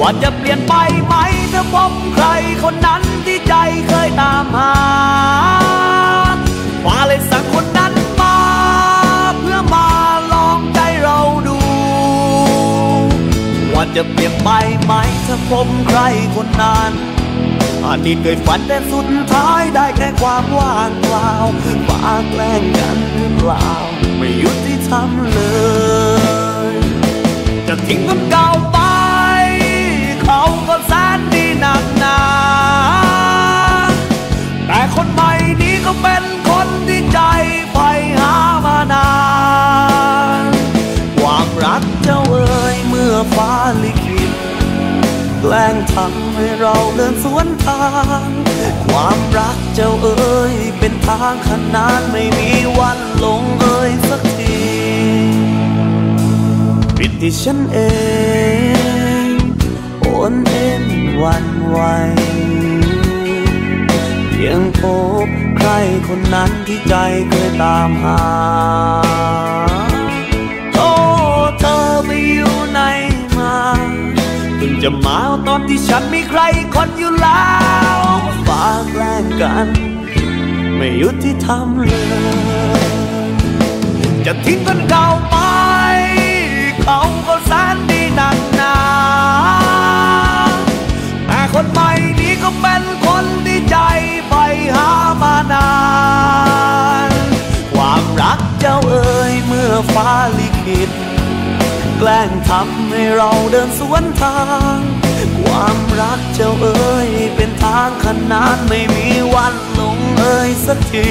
ว่าจะเปลี่ยนไปไหมถ้าพบใครคนนั้นที่ใจเคยตามหาฟ้าเลยสั่งคนนั้นมา เพื่อมาลองใจเราดู ว่าจะเปลี่ยนไปไหมถ้าพบใครคนนั้นอดีตเคยฝันแต่สุดท้ายได้แค่ความว่างเปล่าฟ้าแกล้งกันหรือเปล่า ไม่ยุติธรรมเลย จะทิ้งคนกาไปเขา แกล้งทำให้เราเดินสวนทาง ความรักเจ้าเอ๋ยเป็นทางขนานไม่มีวันลงเอ่ยสักทีผิดที่ฉันเองโอนเอ็นวันไหวเพียงพบใครคนนั้นที่ใจเคยตามหา เพิ่งจะมาตอนที่ฉันมีใครคนอยู่แล้วฝาแกล้งกัน ไม่ยุติธรรมเลย จะทิ้งคนเก่าไป แกล้งทำให้เราเดินสวนทาง ความรักเจ้าเอ๋ยเป็นทางขนานไม่มีวันลงเอยสักที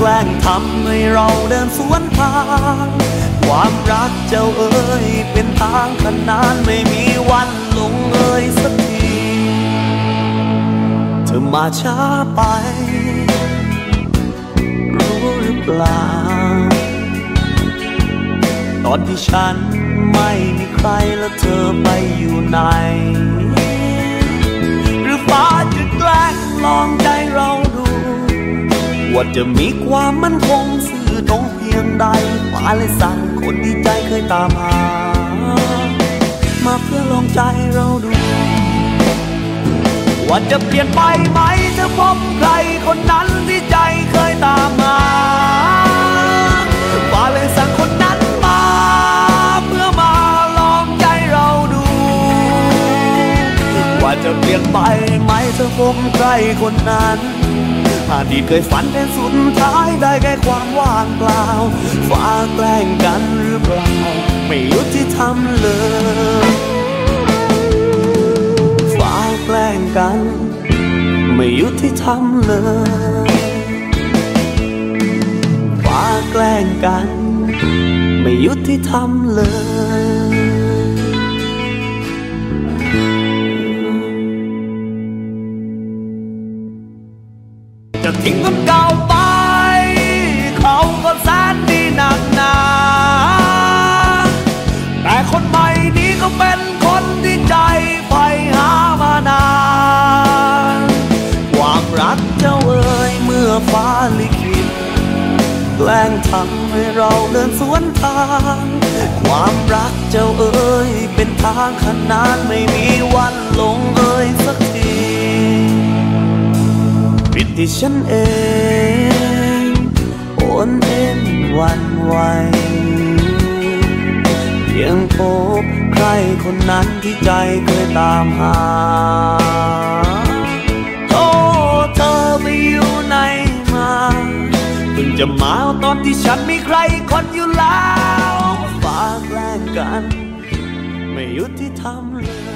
แกล้งทำให้เราเดินสวนทาง ความรักเจ้าเอ๋ยเป็นทางขนานไม่มีวันลงเอ่ยสักที เธอมาช้าไป รู้หรือเปล่า ตอนที่ฉันไม่มีใครแล้วเธอไปอยู่ไหน ว่าจะมีความมั่นคงสื่อตรงเพียงใดฟ้าเลยสั่งคนที่ใจเคยตามหา มาเพื่อลองใจเราดู ว่าจะเปลี่ยนไปไหมถ้าพบใครคนนั้นที่ใจเคยตามมาว่าเลยสั่งคนนั้นมาเพื่อมาลองใจเราดู ว่าจะเปลี่ยนไปไหมถ้าพบใครคนนั้น อดีตเคยฝันแต่สุดท้ายได้แค่ความว่างเปล่าฟ้าแกล้งกันหรือเปล่า ไม่ยุติธรรมเลยฟ้าแกล้งกัน ไม่ยุติธรรมเลยฟ้าแกล้งกัน ไม่ยุติธรรมเลย แรงทำให้เราเดินสวนทาง ความรักเจ้าเอ๋ยเป็นทางขนานไม่มีวันลงเอ่ยสักทีผิดที่ฉันเองโอนเอ็นวันไหวเพียงพบใครคนนั้นที่ใจเคยตามหา จะมาตอนที่ฉันมีใครคนอยู่แล้วฝากแกล้งกัน ไม่ยุติธรรมเลย